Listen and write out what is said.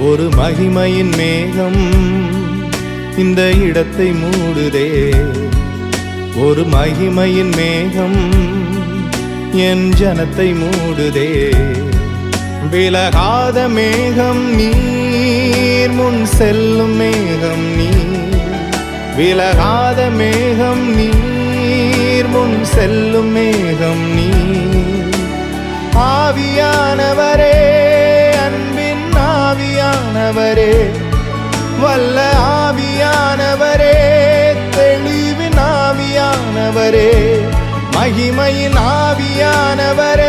ஒரு மகிமையின் மேகம் இந்த இடத்தை மூடுதே. ஒரு மகிமையின் மேகம் என் ஜனத்தை மூடுதே. விலகாத மேகம் நீர் முன் செல்லும் மேகம் நீ விலகாத மேகம் நீர் முன் செல்லும் மேகம் நீ ஆவியானவர் ஆவியானவரே வல்ல ஆவியானவரே தெளிவின் ஆவியானவரே மகிமையின் ஆவியானவரே